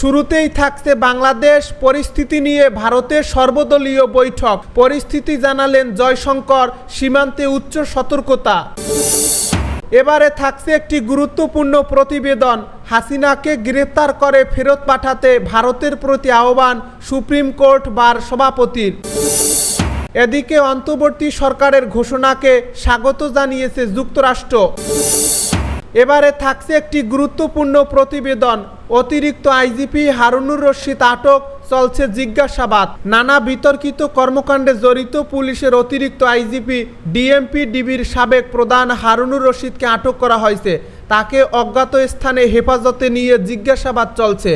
শুরুতেই থাকছে বাংলাদেশ পরিস্থিতি নিয়ে ভারতের সর্বদলীয় বৈঠক। পরিস্থিতি জানালেন জয়শঙ্কর, সীমান্তে উচ্চ সতর্কতা। এবারে থাকছে একটি গুরুত্বপূর্ণ প্রতিবেদন। হাসিনাকে গ্রেপ্তার করে ফেরত পাঠাতে ভারতের প্রতি আহ্বান সুপ্রিম কোর্ট বার সভাপতির। এদিকে অন্তর্বর্তী সরকারের ঘোষণাকে স্বাগত জানিয়েছে যুক্তরাষ্ট্র। এবারে থাকছে একটি গুরুত্বপূর্ণ প্রতিবেদন। অতিরিক্ত আইজিপি হারুনুর রশিদ আটক, চলছে জিজ্ঞাসাবাদ। নানা বিতর্কিত কর্মকাণ্ডে জড়িত পুলিশের অতিরিক্ত আইজিপি ডিএমপি ডিবির সাবেক প্রধান হারুনুর রশিদকে আটক করা হয়েছে। তাকে অজ্ঞাত স্থানে হেফাজতে নিয়ে জিজ্ঞাসাবাদ চলছে।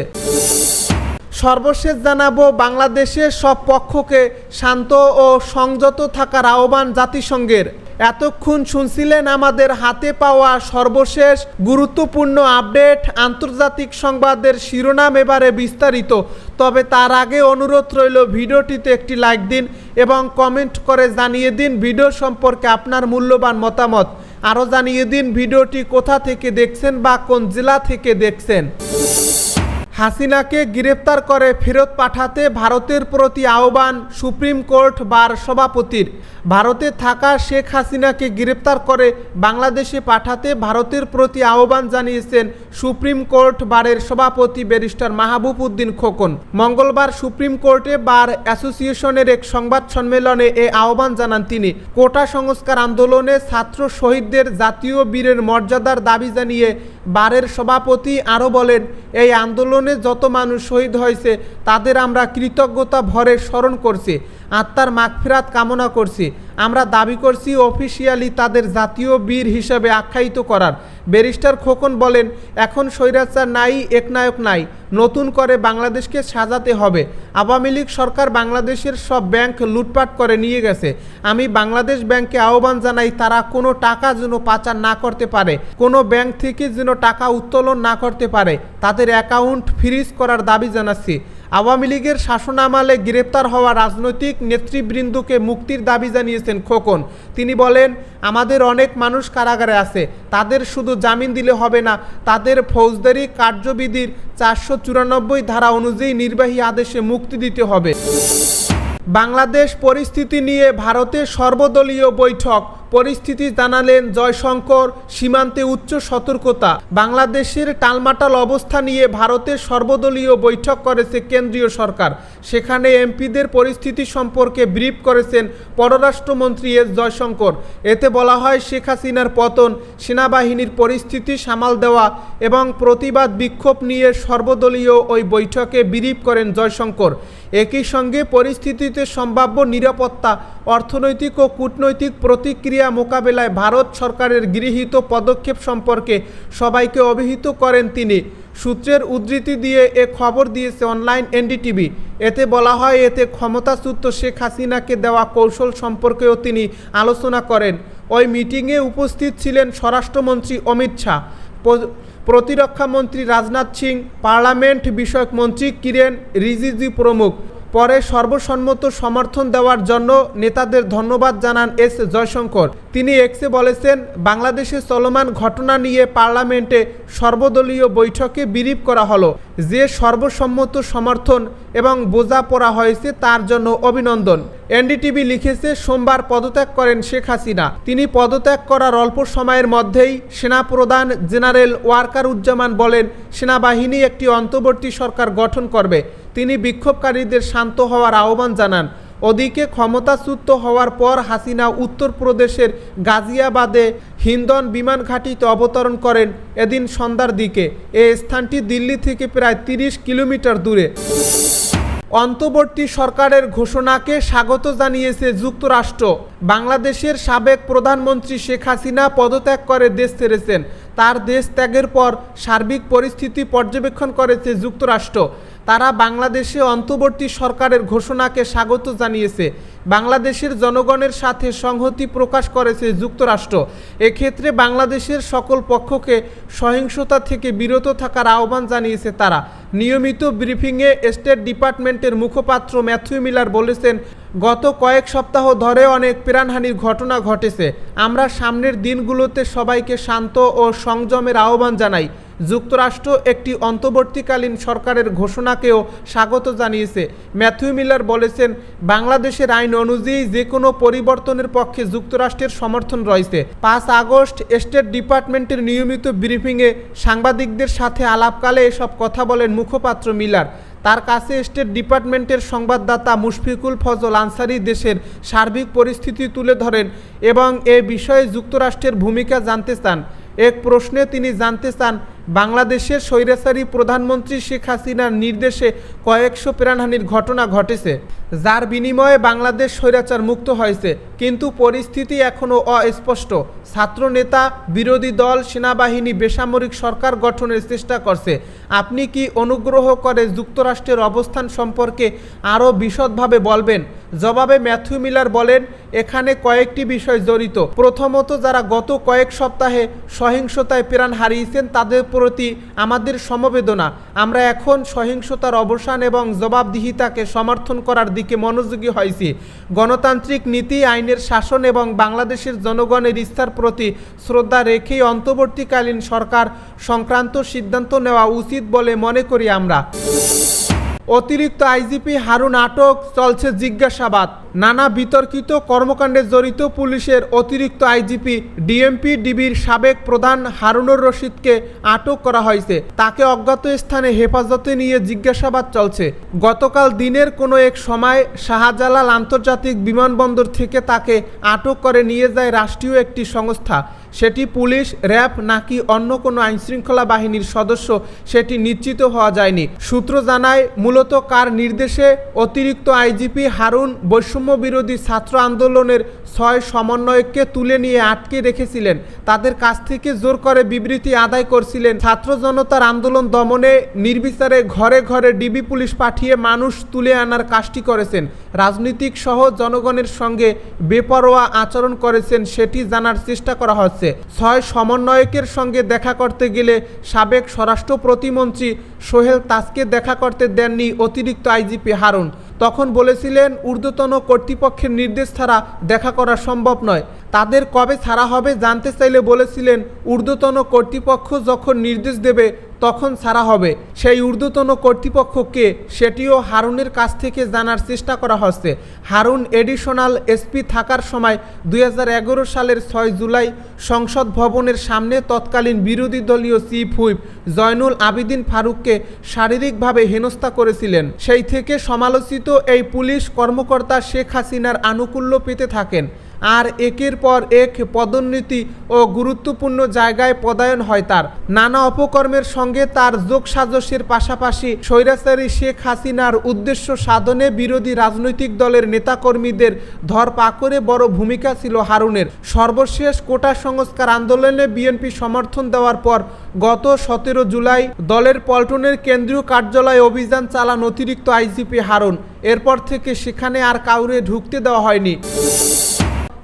সর্বশেষ জানাব, বাংলাদেশের সব পক্ষকে শান্ত ও সংযত থাকার আহ্বান জাতিসংঘের। এতক্ষণ শুনছিলেন আমাদের হাতে পাওয়া সর্বশেষ গুরুত্বপূর্ণ আপডেট, আন্তর্জাতিক সংবাদের শিরোনাম এবারে বিস্তারিত। তবে তার আগে অনুরোধ রইল ভিডিওটিতে একটি লাইক দিন এবং কমেন্ট করে জানিয়ে দিন ভিডিও সম্পর্কে আপনার মূল্যবান মতামত। আরও জানিয়ে দিন ভিডিওটি কোথা থেকে দেখছেন বা কোন জেলা থেকে দেখছেন। হাসিনাকে গ্রেপ্তার করে ফেরত পাঠাতে ভারতের প্রতি আহ্বান সুপ্রিম কোর্ট বার সভাপতির। ভারতে থাকা শেখ হাসিনাকে গ্রেপ্তার করে বাংলাদেশে পাঠাতে ভারতের প্রতি আহ্বান জানিয়েছেন সুপ্রিম কোর্ট বারের সভাপতি ব্যারিস্টার মাহবুব উদ্দিন খোকন। মঙ্গলবার সুপ্রিম কোর্টে বার অ্যাসোসিয়েশনের এক সংবাদ সম্মেলনে এ আহ্বান জানান তিনি। কোটা সংস্কার আন্দোলনে ছাত্র শহীদদের জাতীয় বীরের মর্যাদার দাবি জানিয়ে বারের সভাপতি আরও বলেন, এই আন্দোলনে যত মানুষ শহীদ হয়েছে, তাদের আমরা কৃতজ্ঞতা ভরে স্মরণ করছি। আত্মার মাগফিরাত কামনা করছি। আমরা দাবি করছি অফিসিয়ালি তাদের জাতীয় বীর হিসাবে আখ্যায়িত করার। ব্যারিস্টার খোকন বলেন, এখন স্বৈরাচার নাই, একনায়ক নাই। নতুন করে বাংলাদেশকে সাজাতে হবে। আওয়ামী লীগ সরকার বাংলাদেশের সব ব্যাংক লুটপাট করে নিয়ে গেছে। আমি বাংলাদেশ ব্যাংকে আহ্বান জানাই, তারা কোনো টাকা যেন পাচার না করতে পারে। কোনো ব্যাংক থেকে যেন টাকা উত্তোলন না করতে পারে। তাদের অ্যাকাউন্ট ফ্রিজ করার দাবি জানাচ্ছি। আওয়ামী লীগের শাসনামালে গ্রেপ্তার হওয়া রাজনৈতিক নেতৃবৃন্দকে মুক্তির দাবি জানিয়েছেন খোকন। তিনি বলেন, আমাদের অনেক মানুষ কারাগারে আছে। তাদের শুধু জামিন দিলে হবে না, তাদের ফৌজদারি কার্যবিধির চারশো চুরানব্বই ধারা অনুযায়ী নির্বাহী আদেশে মুক্তি দিতে হবে। বাংলাদেশ পরিস্থিতি নিয়ে ভারতের সর্বদলীয় বৈঠক। পরিস্থিতি জানালেন জয়শঙ্কর, সীমান্তে উচ্চ সতর্কতা। বাংলাদেশের টালমাটাল অবস্থা নিয়ে ভারতের সর্বদলীয় বৈঠক করেছে কেন্দ্রীয় সরকার। সেখানে এমপিদের পরিস্থিতি সম্পর্কে ব্রিফ করেছেন পররাষ্ট্রমন্ত্রী এস জয়শঙ্কর। এতে বলা হয়, শেখ হাসিনার পতন, সেনাবাহিনীর পরিস্থিতি সামাল দেওয়া এবং প্রতিবাদ বিক্ষোভ নিয়ে সর্বদলীয় ওই বৈঠকে ব্রিফ করেন জয়শঙ্কর। একই সঙ্গে পরিস্থিতিতে সম্ভাব্য নিরাপত্তা, অর্থনৈতিক ও কূটনৈতিক প্রতিক্রিয়া মোকাবেলায় ভারত সরকারের গৃহীত পদক্ষেপ সম্পর্কে সবাইকে অভিহিত করেন তিনি। সূত্রের উদ্ধৃতি দিয়ে এ খবর দিয়েছে অনলাইন এনডিটিভি। এতে বলা হয়, এতে ক্ষমতাচ্যুত শেখ হাসিনাকে দেওয়া কৌশল সম্পর্কেও তিনি আলোচনা করেন। ওই মিটিংয়ে উপস্থিত ছিলেন স্বরাষ্ট্রমন্ত্রী অমিত শাহ। প্রতিরক্ষা মন্ত্রী রাজনাথ সিং, পার্লামেন্ট বিষয়ক মন্ত্রী কিরেন রিজিজু প্রমুখ। পরে সর্বসম্মত সমর্থন দেওয়ার জন্য নেতাদের ধন্যবাদ জানান এস জয়শঙ্কর। তিনি এক্সে বলেছেন, বাংলাদেশে চলমান ঘটনা নিয়ে পার্লামেন্টে সর্বদলীয় বৈঠকে বিরিপ করা হলো। যে সর্বসম্মত সমর্থন এবং বোঝাপড়া হয়েছে তার জন্য অভিনন্দন। এনডিটিভি লিখেছে, সোমবার পদত্যাগ করেন শেখ হাসিনা। তিনি পদত্যাগ করার অল্প সময়ের মধ্যেই সেনাপ্রধান জেনারেল ওয়ার্কার উজ্জামান বলেন, সেনাবাহিনী একটি অন্তর্বর্তী সরকার গঠন করবে। তিনি বিক্ষোভকারীদের শান্ত হওয়ার আহ্বান জানান। ওদিকে ক্ষমতাচ্যুত হওয়ার পর হাসিনা উত্তরপ্রদেশের গাজিয়াবাদে হিন্দন বিমান ঘাঁটিতে অবতরণ করেন এদিন সন্ধ্যার দিকে। এ স্থানটি দিল্লি থেকে প্রায় তিরিশ কিলোমিটার দূরে। অন্তর্বর্তী সরকারের ঘোষণাকে স্বাগত জানিয়েছে যুক্তরাষ্ট্র। বাংলাদেশের সাবেক প্রধানমন্ত্রী শেখ হাসিনা পদত্যাগ করে দেশ ছেড়েছেন। তার দেশ ত্যাগের পর সার্বিক পরিস্থিতি পর্যবেক্ষণ করেছে যুক্তরাষ্ট্র। তারা বাংলাদেশে অন্তর্বর্তী সরকারের ঘোষণাকে স্বাগত জানিয়েছে। বাংলাদেশের জনগণের সাথে সংহতি প্রকাশ করেছে যুক্তরাষ্ট্র। এক্ষেত্রে বাংলাদেশের সকল পক্ষকে সহিংসতা থেকে বিরত থাকার আহ্বান জানিয়েছে তারা। নিয়মিত ব্রিফিংয়ে স্টেট ডিপার্টমেন্টের মুখপাত্র ম্যাথিউ মিলার বলেছেন, গত কয়েক সপ্তাহ ধরে অনেক প্রাণহানির ঘটনা ঘটেছে। আমরা সামনের দিনগুলোতে সবাইকে শান্ত ও সংযমের আহ্বান জানাই। যুক্তরাষ্ট্র একটি অন্তর্বর্তীকালীন সরকারের ঘোষণাকেও স্বাগত জানিয়েছে। ম্যাথিউ মিলার বলেছেন, বাংলাদেশের আইন অনুযায়ী যে কোনো পরিবর্তনের পক্ষে যুক্তরাষ্ট্রের সমর্থন রয়েছে। পাঁচ আগস্ট স্টেট ডিপার্টমেন্টের নিয়মিত ব্রিফিংয়ে সাংবাদিকদের সাথে আলাপকালে এসব কথা বলেন মুখপাত্র মিলার। তার কাছে স্টেট ডিপার্টমেন্টের সংবাদদাতা মুশফিকুল ফজল আনসারি দেশের সার্বিক পরিস্থিতি তুলে ধরেন এবং এ বিষয়ে যুক্তরাষ্ট্রের ভূমিকা জানতে চান। এক প্রশ্নে তিনি জানতে চান বাংলাদেশের স্বৈরাচারী প্রধানমন্ত্রী শেখ হাসিনার নির্দেশে কয়েকশো প্রাণহানির ঘটনা ঘটেছে, যার বিনিময়ে বাংলাদেশ স্বৈরাচার মুক্ত হয়েছে। কিন্তু পরিস্থিতি এখনও অস্পষ্ট। ছাত্রনেতা, বিরোধী দল, সেনাবাহিনী, বেসামরিক সরকার গঠনের চেষ্টা করছে। আপনি কি অনুগ্রহ করে যুক্তরাষ্ট্রের অবস্থান সম্পর্কে আরও বিশদভাবে বলবেন? জবাবে ম্যাথিউ মিলার বলেন, এখানে কয়েকটি বিষয় জড়িত। প্রথমত, যারা গত কয়েক সপ্তাহে সহিংসতায় প্রাণ হারিয়েছেন, তাদের প্রতি আমাদের সমবেদনা। আমরা এখন সহিংসতার অবসান এবং জবাবদিহিতাকে সমর্থন করার দিকে মনোযোগী হয়েছি। গণতান্ত্রিক নীতি, আইনের শাসন এবং বাংলাদেশের জনগণের ইচ্ছার প্রতি শ্রদ্ধা রেখেই অন্তর্বর্তীকালীন সরকার সংক্রান্ত সিদ্ধান্ত নেওয়া উচিত বলে মনে করি আমরা। অতিরিক্ত আইজিপি হারুন আটক, চলছে জিজ্ঞাসাবাদ। নানা বিতর্কিত কর্মকাণ্ডে জড়িত পুলিশের অতিরিক্ত আইজিপি ডিএমপি ডিবির সাবেক প্রধান হারুনুর রশিদকে আটক করা হয়েছে। তাকে অজ্ঞাত স্থানে হেফাজতে নিয়ে জিজ্ঞাসাবাদ চলছে। গতকাল দিনের কোনো এক সময় শাহজালাল আন্তর্জাতিক বিমানবন্দর থেকে তাকে আটক করে নিয়ে যায় রাষ্ট্রীয় একটি সংস্থা। সেটি পুলিশ, র্যাব নাকি অন্য কোনো আইনশৃঙ্খলা বাহিনীর সদস্য সেটি নিশ্চিত হওয়া যায়নি। সূত্র জানায়, মূলত কার নির্দেশে অতিরিক্ত আইজিপি হারুন বৈষম্য বিরোধী ছাত্র আন্দোলনের ছয় সমন্বয়ককে তুলে নিয়ে আটকে রেখেছিলেন। তাদের কাছ থেকে জোর করে বিবৃতি আদায় করছিলেন ছাত্র জনতার আন্দোলন দমনে নির্বিচারে ঘরে ঘরে ডিবি পুলিশ পাঠিয়ে মানুষ তুলে আনার কাজটি করেছেন। রাজনৈতিক সহ জনগণের সঙ্গে বেপরোয়া আচরণ করেছেন সেটি জানার চেষ্টা করা হচ্ছে। ছয় সমন্বয়কের সঙ্গে দেখা করতে গেলে সাবেক স্বরাষ্ট্র প্রতিমন্ত্রী সোহেল তাসকে দেখা করতে দেননি অতিরিক্ত আইজিপি হারুন। তখন বলেছিলেন, ঊর্ধ্বতন কর্তৃপক্ষের নির্দেশ ছাড়া দেখা করা সম্ভব নয়। তাদের কবে ছাড়া হবে জানতে চাইলে বলেছিলেন, ঊর্ধ্বতন কর্তৃপক্ষ যখন নির্দেশ দেবে তখন ছাড়া হবে। সেই ঊর্ধ্বতন কর্তৃপক্ষকে সেটিও হারুনের কাছ থেকে জানার চেষ্টা করা হচ্ছে। হারুন এডিশনাল এসপি থাকার সময় দুই হাজার এগারো সালের ছয় জুলাই সংসদ ভবনের সামনে তৎকালীন বিরোধী দলীয় চিফ হুইপ জয়নুল আবিদিন ফারুককে শারীরিকভাবে হেনস্থা করেছিলেন। সেই থেকে সমালোচিত এই পুলিশ কর্মকর্তা শেখ হাসিনার আনুকূল্য পেতে থাকেন। আর একের পর এক পদোন্নতি ও গুরুত্বপূর্ণ জায়গায় পদায়ন হয় তার। নানা অপকর্মের সঙ্গে তার যোগসাজসের পাশাপাশি স্বৈরাচারী শেখ হাসিনার উদ্দেশ্য সাধনে বিরোধী রাজনৈতিক দলের নেতাকর্মীদের ধর ধরপাকড়ে বড় ভূমিকা ছিল হারুনের। সর্বশেষ কোটা সংস্কার আন্দোলনে বিএনপি সমর্থন দেওয়ার পর গত সতেরো জুলাই দলের পল্টনের কেন্দ্রীয় কার্যালয়ে অভিযান চালান অতিরিক্ত আইজিপি হারুন। এরপর থেকে সেখানে আর কাউরে ঢুকতে দেওয়া হয়নি।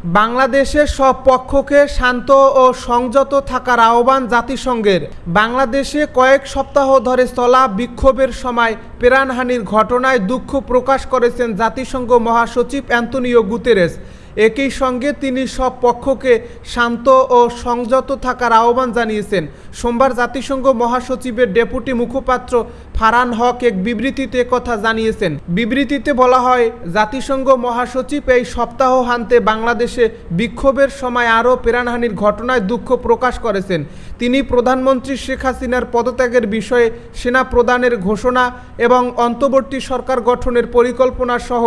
বাংলাদেশের সব পক্ষকে শান্ত ও সংযত থাকার আহ্বান জাতিসংঘের। বাংলাদেশে কয়েক সপ্তাহ ধরে চলা বিক্ষোভের সময় প্রাণহানির ঘটনায় দুঃখ প্রকাশ করেছেন জাতিসংঘ মহাসচিব অ্যান্তনিও গুতেরেস। একই সঙ্গে তিনি সব পক্ষকে শান্ত ও সংযত থাকার আহ্বান জানিয়েছেন। সোমবার জাতিসংঘ মহাসচিবের ডেপুটি মুখপাত্র ফারান হক এক বিবৃতিতে কথা জানিয়েছেন। বিবৃতিতে বলা হয়, জাতিসংঘ মহাসচিব এই সপ্তাহ সপ্তাহান্তে বাংলাদেশে বিক্ষোভের সময় আরও প্রাণহানির ঘটনায় দুঃখ প্রকাশ করেছেন। তিনি প্রধানমন্ত্রী শেখ হাসিনার পদত্যাগের বিষয়ে সেনা প্রদানের ঘোষণা এবং অন্তর্বর্তী সরকার গঠনের পরিকল্পনা সহ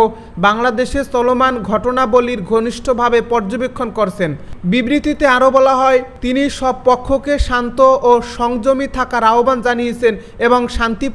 বাংলাদেশে চলমান ঘটনাবলীর ঘনিষ্ঠভাবে পর্যবেক্ষণ করছেন। বিবৃতিতে আরও বলা হয়, তিনি সব পক্ষকে শান্ত ও সংযমী থাকার আহ্বান জানিয়েছেন এবং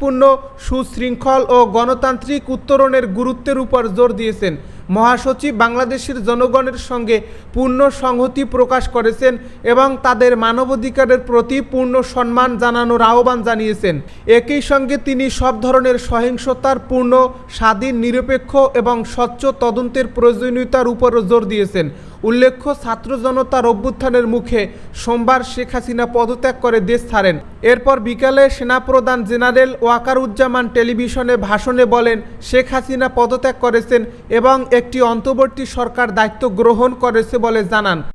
শান্তিপূর্ণ সুশৃঙ্খল ও গণতান্ত্রিক উত্তরণের গুরুত্বের উপর জোর দিয়েছেন। মহাসচিব বাংলাদেশের জনগণের সঙ্গে পূর্ণ সংহতি প্রকাশ করেছেন এবং তাদের মানবাধিকারের প্রতি পূর্ণ সম্মান জানানোর আহ্বান জানিয়েছেন। একই সঙ্গে তিনি সব ধরনের সহিংসতার পূর্ণ, স্বাধীন, নিরপেক্ষ এবং স্বচ্ছ তদন্তের প্রয়োজনীয়তার উপরও জোর দিয়েছেন। উল্লেখ্য, ছাত্র জনতার অভ্যুত্থানের মুখে সোমবার শেখ হাসিনা পদত্যাগ করে দেশ ছাড়েন। এরপর বিকালে সেনাপ্রধান জেনারেল ওয়াকারুজ্জামান টেলিভিশনে ভাষণে বলেন, শেখ হাসিনা পদত্যাগ করেছেন এবং একটি অন্তর্বর্তী সরকার দায়িত্ব গ্রহণ করেছে বলে জানান।